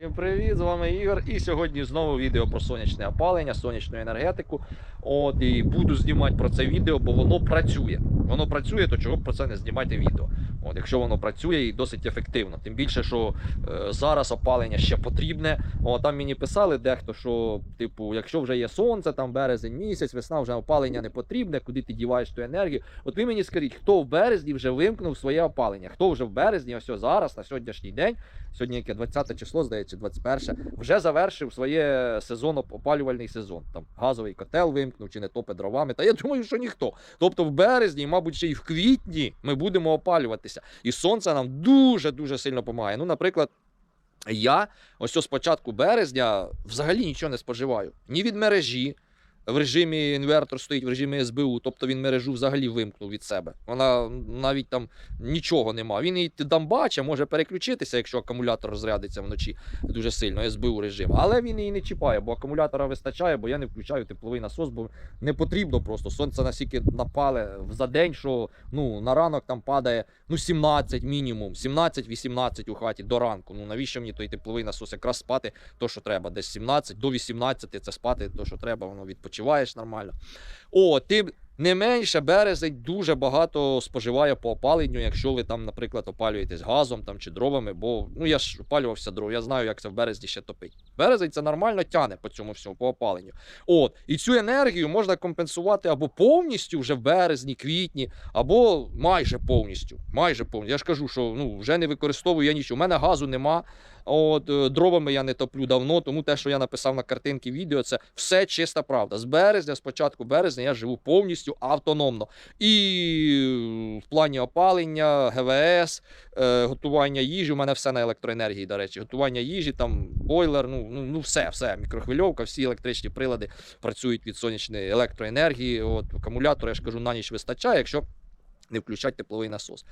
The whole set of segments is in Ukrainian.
Всім Привіт, з вами Ігор. І сьогодні знову відео про сонячне опалення, сонячну енергетику. От і буду знімати про це відео, бо воно працює. Воно працює, то чого б про це не знімати відео. От, якщо воно працює і досить ефективно. Тим більше, що е, зараз опалення ще потрібне. О, там мені писали дехто, що типу, якщо вже є сонце, там березень місяць, весна вже опалення не потрібне, куди ти діваєш ту енергію. От ви мені скажіть, хто в березні вже вимкнув своє опалення? Хто вже в березні, ось зараз, на сьогоднішній день, сьогодні яке 20 число, здається, 21, вже завершив своє опалювальний сезон. Там газовий котел вимкнув чи не топе дровами. Та я думаю, що ніхто. Тобто в березні, мабуть, ще й в квітні ми будемо опалюватися. І сонце нам дуже дуже сильно допомагає. Ну, наприклад. Я ось з початку березня взагалі нічого не споживаю. Ні від мережі. В режимі інвертор стоїть в режимі СБУ, тобто він мережу взагалі вимкнув від себе. Вона навіть там нічого нема. Він там бачить, може переключитися, якщо акумулятор розрядиться вночі дуже сильно, СБУ режим. Але він її не чіпає, бо акумулятора вистачає, бо я не включаю тепловий насос, бо не потрібно просто. Сонце настільки напале за день, що ну, на ранок там падає ну, 17 мінімум, 17-18 у хаті до ранку. Ну навіщо мені той тепловий насос? Якраз спати то, що треба. Десь 17 до 18 це спати то, що треба, воно відпочиваєш нормально. О, тим не менше, березень дуже багато споживає по опаленню, якщо ви там, наприклад, опалюєтесь газом там, чи дровами, бо ну я ж опалювався дров, я знаю, як це в березні ще топить. Березень це нормально тяне по цьому всьому, по опаленню. От, і цю енергію можна компенсувати або повністю вже в березні, квітні, або майже повністю. Майже повністю. Я ж кажу, що ну, вже не використовую я нічого. У мене газу нема. От е, дровами я не топлю давно, тому те, що я написав на картинки відео, це все чиста правда. З березня, з початку березня, я живу повністю автономно. І в плані опалення, ГВС, е, готування їжі. У мене все на електроенергії, до речі, готування їжі, там бойлер, ну, ну, ну все, все, мікрохвильовка, всі електричні прилади працюють від сонячної електроенергії. От акумулятор, я ж кажу, на ніч вистачає, якщо не включати тепловий насос.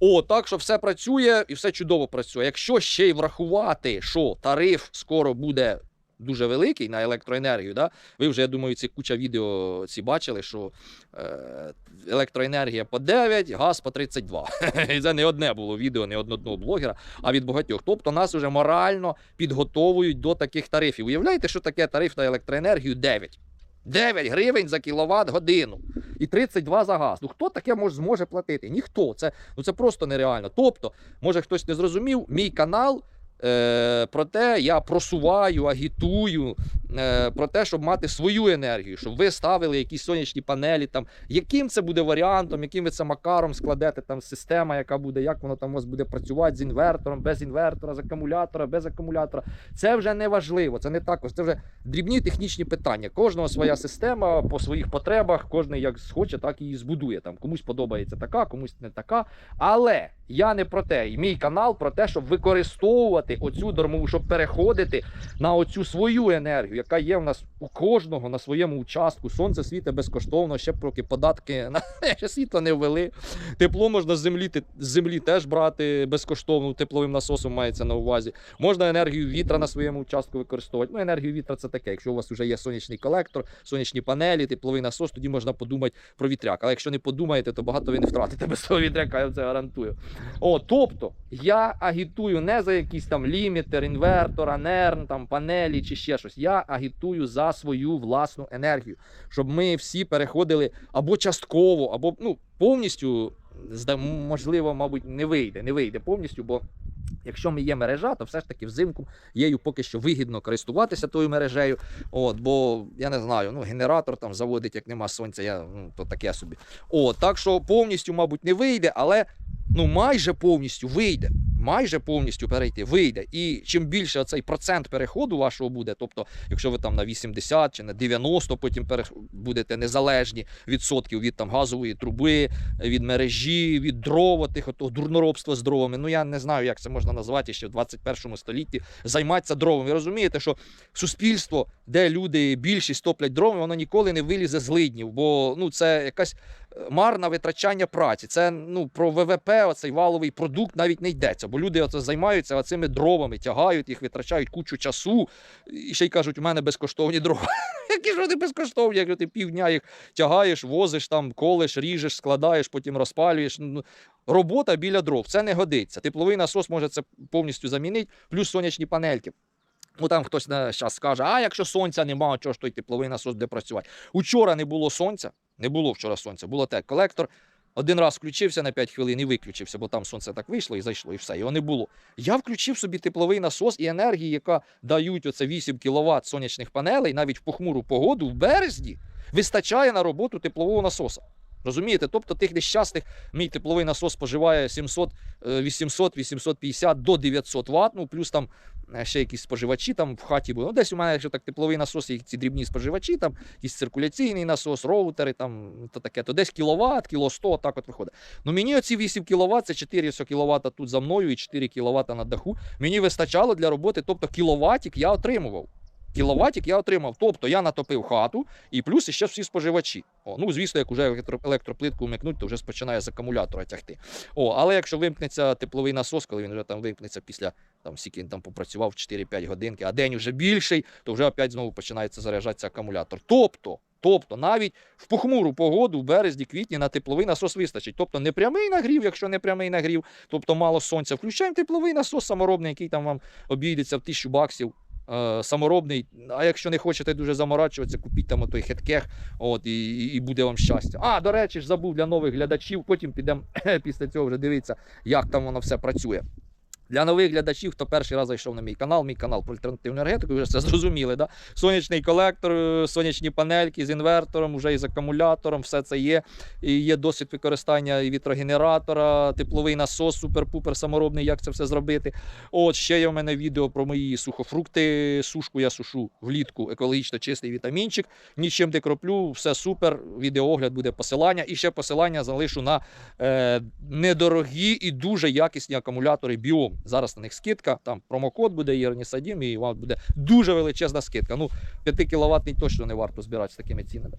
О, так що все працює і все чудово працює. Якщо ще й врахувати, що тариф скоро буде. Дуже великий на електроенергію. Да? Ви вже, я думаю, ці куча відео ці бачили, що е, електроенергія по 9, газ по 32. І це не одне було відео, не одного блогера, а від багатьох. Тобто нас вже морально підготовують до таких тарифів. Уявляєте, що таке тариф на електроенергію 9? 9 гривень за кіловат годину і 32 за газ. Ну хто таке може зможе платити? Ніхто. Це ну це просто нереально. Тобто, може хтось не зрозумів, мій канал. Е, про те, я просуваю, агітую е, про те, щоб мати свою енергію, щоб ви ставили якісь сонячні панелі. Там яким це буде варіантом, яким ви це макаром складете там система, яка буде, як воно там у вас буде працювати з інвертором, без інвертора, з акумулятора, без акумулятора. Це вже не важливо. Це не також. Це вже дрібні технічні питання. Кожного своя система по своїх потребах, кожен як схоче, так і збудує. Там комусь подобається така, комусь не така. Але я не про те, і мій канал про те, щоб використовувати оцю дармову, щоб переходити на оцю свою енергію, яка є в нас у кожного на своєму участку. Сонце світить безкоштовно, ще поки податки на ще світло не ввели. Тепло можна з землі, з землі теж брати безкоштовно, тепловим насосом мається на увазі. Можна енергію вітра на своєму участку використовувати. Ну, енергію вітра це таке. Якщо у вас вже є сонячний колектор, сонячні панелі, тепловий насос, тоді можна подумати про вітряк. Але якщо не подумаєте, то багато ви не втратите без того вітряка, я це гарантую. О, тобто я агітую не за якийсь там лімітер, інвертор, анерн, там панелі чи ще щось. Я агітую за свою власну енергію, щоб ми всі переходили або частково, або ну повністю можливо, мабуть, не вийде, не вийде повністю, бо. Якщо ми є мережа, то все ж таки взимку її поки що вигідно користуватися тою мережею. От, бо я не знаю, ну генератор там заводить, як нема сонця, я ну то таке собі. От, так що повністю, мабуть, не вийде, але ну майже повністю вийде. Майже повністю перейти вийде. І чим більше оцей процент переходу вашого буде, тобто, якщо ви там на 80 чи на 90 потім будете незалежні відсотків від там газової труби, від мережі, від дрова, тих отого дурноробства з дровами. Ну я не знаю, як це можна назвати ще в 21 столітті. Займатися дровами. Ви розумієте, що суспільство, де люди більшість топлять дровами, воно ніколи не вилізе з лиднів, бо ну це якась марне витрачання праці. Це ну про ВВП, оцей валовий продукт навіть не йдеться, бо люди оце займаються цими дровами, тягають їх, витрачають кучу часу, і ще й кажуть, у мене безкоштовні дрова. Які ж вони безкоштовні, якщо ти півдня їх тягаєш, возиш там, колеш, ріжеш, складаєш, потім розпалюєш. Ну, Робота біля дров це не годиться. Тепловий насос може це повністю замінити, плюс сонячні панельки. Ну там хтось зараз скаже, а якщо сонця немає, чого ж той тепловий насос буде працювати? Учора не було сонця, не було вчора сонця, було те колектор. Один раз включився на 5 хвилин і виключився, бо там сонце так вийшло і зайшло, і все, його не було. Я включив собі тепловий насос і енергії, яка дають оце 8 кВт сонячних панелей, навіть в похмуру погоду в березні, вистачає на роботу теплового насоса. Розумієте? Тобто тих нещасних мій тепловий насос споживає 700, е, 800, 850 до 900 Вт, ну плюс там е, ще якісь споживачі там в хаті були. Ну, десь у мене, якщо так тепловий насос, і ці дрібні споживачі, там якийсь циркуляційний насос, роутери, там то таке, то десь кіловат, кіло 100, так от виходить. Ну мені оці 8 кВт, це 4 кВт тут за мною і 4 кВт на даху. Мені вистачало для роботи, тобто кіловатик я отримував. Кіловатик я отримав. Тобто я натопив хату і плюс ще всі споживачі. О, ну, звісно, як вже електроплитку вмикнуть, то вже починає з акумулятора тягти. О, але якщо вимкнеться тепловий насос, коли він вже там вимкнеться після там скільки він там попрацював 4-5 годинки, а день вже більший, то вже опять знову починається заряджатися акумулятор. Тобто, тобто, навіть в похмуру погоду в березні, квітні на тепловий насос вистачить. Тобто не прямий нагрів, якщо не прямий нагрів, тобто мало сонця. Включаємо тепловий насос саморобний, який там вам обійдеться в тисячу баксів. Е, Саморобний, а якщо не хочете дуже заморачуватися, купіть там отой хеткех, от і і буде вам щастя. А, до речі, ж забув для нових глядачів. Потім підемо після цього вже дивитися, як там воно все працює. Для нових глядачів, хто перший раз зайшов на мій канал, мій канал про альтернативну енергетику, вже це зрозуміли. Да? Сонячний колектор, е, сонячні панельки з інвертором, вже із акумулятором, все це є. І є досвід використання і вітрогенератора, тепловий насос, супер-пупер саморобний, як це все зробити. От ще є в мене відео про мої сухофрукти. Сушку я сушу влітку, екологічно чистий вітамінчик. Нічим не кроплю, все супер. Відеоогляд буде посилання. І ще посилання залишу на е, недорогі і дуже якісні акумулятори Біом. Зараз на них скидка, там промокод буде Єрнісадім, і вам буде дуже величезна скидка. Ну, 5 кВт точно не варто збирати з такими цінами.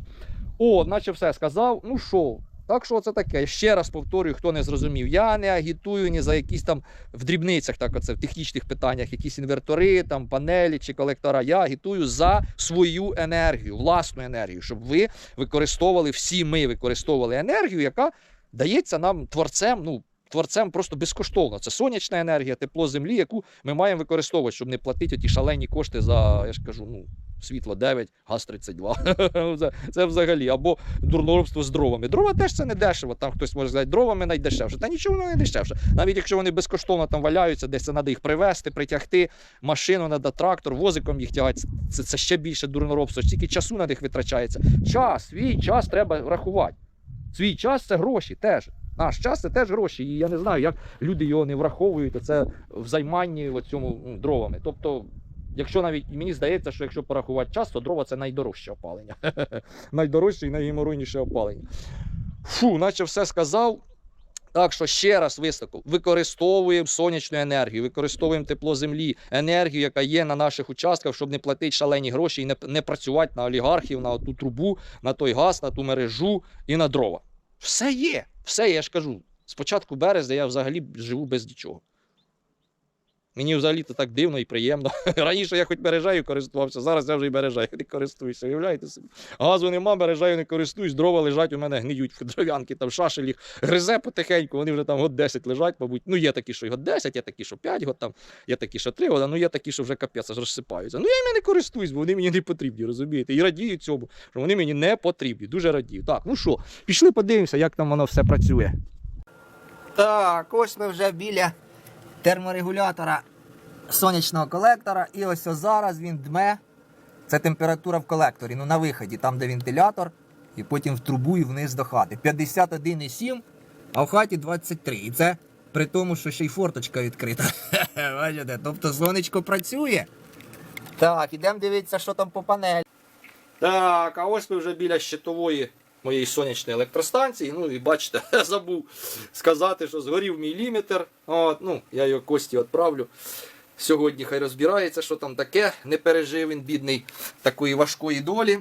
О, наче все сказав. Ну що, так що це таке? Ще раз повторюю, хто не зрозумів. Я не агітую ні за якісь там в дрібницях, так оце в технічних питаннях, якісь інвертори, там панелі чи колектора. Я агітую за свою енергію, власну енергію, щоб ви використовували всі ми використовували енергію, яка дається нам творцем. Ну творцем просто безкоштовно. Це сонячна енергія, тепло землі, яку ми маємо використовувати, щоб не платити ті шалені кошти за, я ж кажу, ну. Світло 9, газ 32. це, взагалі. Або дурноробство з дровами. Дрова теж це не дешево. Там хтось може сказати, дровами найдешевше. Та нічого воно не дешевше. Навіть якщо вони безкоштовно там валяються, десь це треба їх привезти, притягти, машину треба, трактор, возиком їх тягати. Це, це ще більше дурноробство. Стільки часу на них витрачається. Час, свій час треба рахувати. Свій час це гроші теж. Наш час це теж гроші. І я не знаю, як люди його не враховують. Це в займанні цьому ну, дровами. Тобто, якщо навіть мені здається, що якщо порахувати час, то дрова це найдорожче опалення. Найдорожче і найгеморойніше опалення. Фу, наче все сказав. Так що ще раз високо використовуємо сонячну енергію, використовуємо тепло землі, енергію, яка є на наших участках, щоб не платити шалені гроші і не, не працювати на олігархів, на ту трубу, на той газ, на ту мережу і на дрова. Все є, все я ж кажу. З початку березня я взагалі живу без нічого. Мені взагалі то так дивно і приємно. Раніше я хоч мережею користувався, зараз я вже і мережею не користуюся. Уявляєте собі? Газу нема, мережею не користуюсь, дрова лежать у мене гниють в дров'янки, там шашель їх гризе потихеньку, вони вже там год 10 лежать, мабуть. Ну, є такі, що год 10, є такі, що 5 год, там, є такі, що 3 года, ну є такі, що вже капець розсипаються. Ну я іми не користуюсь, бо вони мені не потрібні, розумієте? І радію цьому, що вони мені не потрібні. Дуже радію. Так, ну що, пішли подивимося, як там воно все працює. Так, ось ми вже біля терморегулятора сонячного колектора. І ось зараз він дме. Це температура в колекторі. Ну на виході, там де вентилятор, і потім в трубу і вниз до хати. 51,7, а в хаті 23. І це при тому, що ще й форточка відкрита. Бачите, тобто сонечко працює. Так, ідемо дивитися, що там по панелі. Так, а ось ми вже біля щитової моєї сонячної електростанції. Ну і бачите, забув сказати, що згорів мій лімітер. От, ну, я його Кості відправлю. Сьогодні хай розбирається, що там таке. Не пережив він, бідний, такої важкої долі.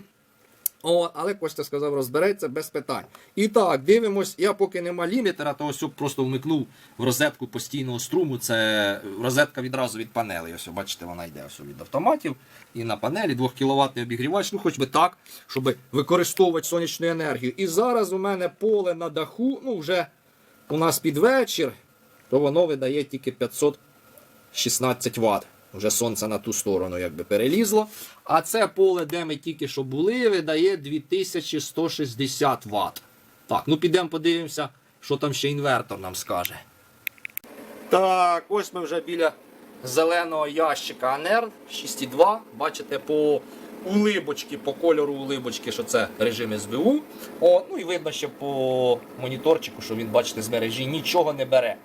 О, але Костя сказав, розбереться без питань. І так, дивимось, я поки нема лімітера, то ось просто вмикнув в розетку постійного струму. Це розетка відразу від панелей. Ось, бачите, вона йде ось від автоматів. І на панелі 2 кВт обігрівач, ну хоч би так, щоб використовувати сонячну енергію. І зараз у мене поле на даху, ну вже у нас під вечір, то воно видає тільки 516 Вт. Вже сонце на ту сторону якби перелізло. А це поле, де ми тільки що були, видає 2160 Вт. Так, ну підемо подивимося, що там ще інвертор нам скаже. Так, ось ми вже біля зеленого ящика АНЕР 6.2. Бачите, по улибочки, по кольору улибочки, що це режим СБУ. О, ну і видно ще по моніторчику, що він, бачите, з мережі нічого не бере.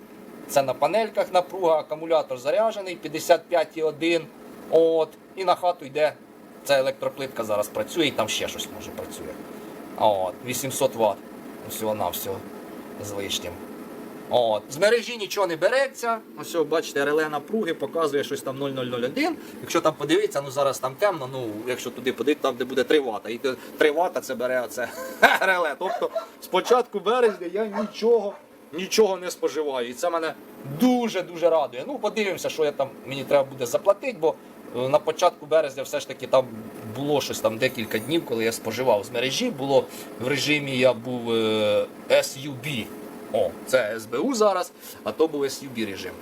Це на панельках напруга, акумулятор заряджений 55,1. От, і на хату йде. Ця електроплитка зараз працює, і там ще щось може працює. От, 800 Вт. Всього навсього з лишнім. От. З мережі нічого не береться. Ось, бачите, реле напруги показує щось там 0,001. Якщо там подивитися, ну зараз там темно, ну якщо туди подивитися, там де буде 3 Вт. І 3 Вт це бере оце реле. Тобто з початку березня я нічого, нічого не споживаю. І це мене дуже-дуже радує. Ну, подивимося, що я там мені треба буде заплатити, бо е, на початку березня все ж таки там було щось там декілька днів, коли я споживав з мережі. Було в режимі я був е, SUB. О, це СБУ зараз, а то був SUB режим.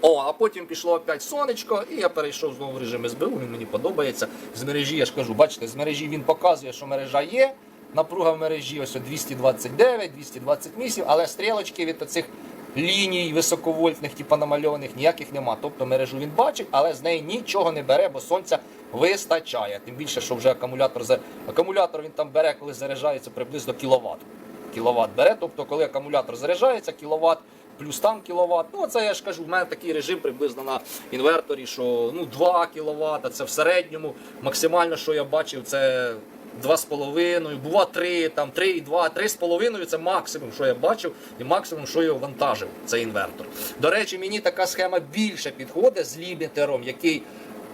О, а потім пішло опять сонечко, і я перейшов знову в режим СБУ, він мені подобається. З мережі, я ж кажу, бачите, з мережі він показує, що мережа є. Напруга в мережі ось 229, 220 місів, але стрілочки від оцих ліній високовольтних, типу намальованих, ніяких нема. Тобто мережу він бачить, але з неї нічого не бере, бо сонця вистачає. Тим більше, що вже акумулятор акумулятор він там бере, коли заряджається приблизно кіловат. Кіловат бере. Тобто, коли акумулятор заряджається, кіловат. Плюс там кіловат. Ну, це я ж кажу, в мене такий режим приблизно на інверторі, що ну 2 кВт, це в середньому. Максимально, що я бачив, це 2,5, бува 3, там 3,2, 3,5 це максимум, що я бачив, і максимум, що я вантажив, цей інвертор. До речі, мені така схема більше підходить з лімітером, який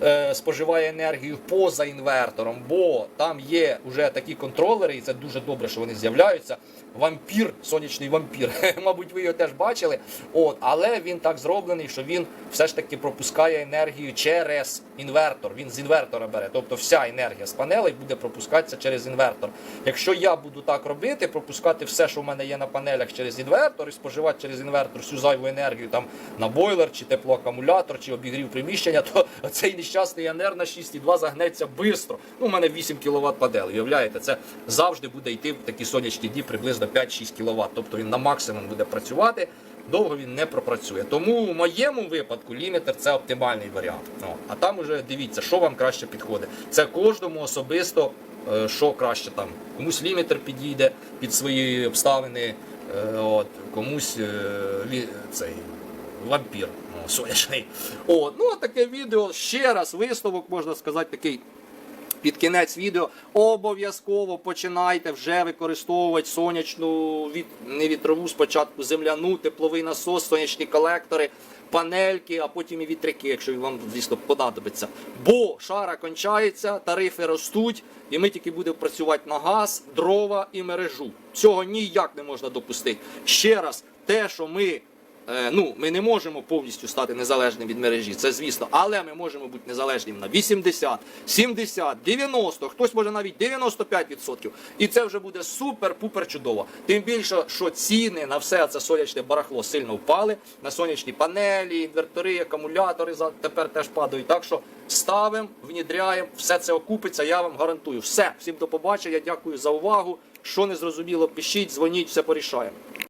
е, споживає енергію поза інвертором, бо там є вже такі контролери, і це дуже добре, що вони з'являються. Вампір, сонячний вампір. Мабуть, ви його теж бачили. От, але він так зроблений, що він все ж таки пропускає енергію через інвертор. Він з інвертора бере. Тобто вся енергія з панелей буде пропускатися через інвертор. Якщо я буду так робити, пропускати все, що в мене є на панелях через інвертор, і споживати через інвертор всю зайву енергію там на бойлер, чи теплоакумулятор, чи обігрів приміщення, то цей нещасний АНР на 6,2 загнеться швидко. Ну, у мене 8 кВт падел. Уявляєте, це завжди буде йти в такі сонячні дні приблизно 5-6 кВт. Тобто він на максимум буде працювати. Довго він не пропрацює. Тому в моєму випадку лімітер це оптимальний варіант. А там уже дивіться, що вам краще підходить. Це кожному особисто, е, що краще там. Комусь лімітер підійде під свої обставини, е, от, комусь е, цей вампір сонячний. О, ну таке відео ще раз висновок можна сказати такий. Під кінець відео обов'язково починайте вже використовувати сонячну від не вітрову спочатку земляну, тепловий насос, сонячні колектори, панельки, а потім і вітряки, якщо вам звісно понадобиться. Бо шара кончається, тарифи ростуть, і ми тільки будемо працювати на газ, дрова і мережу. Цього ніяк не можна допустити. Ще раз, те, що ми ну, ми не можемо повністю стати незалежним від мережі, це звісно, але ми можемо бути незалежним на 80, 70, 90, хтось може навіть 95%. І це вже буде супер-пупер чудово. Тим більше, що ціни на все це сонячне барахло сильно впали. На сонячні панелі, інвертори, акумулятори тепер теж падають. Так що ставимо, внідряємо, все це окупиться, я вам гарантую. Все, всім до побачення, дякую за увагу. Що не зрозуміло, пишіть, дзвоніть, все порішаємо.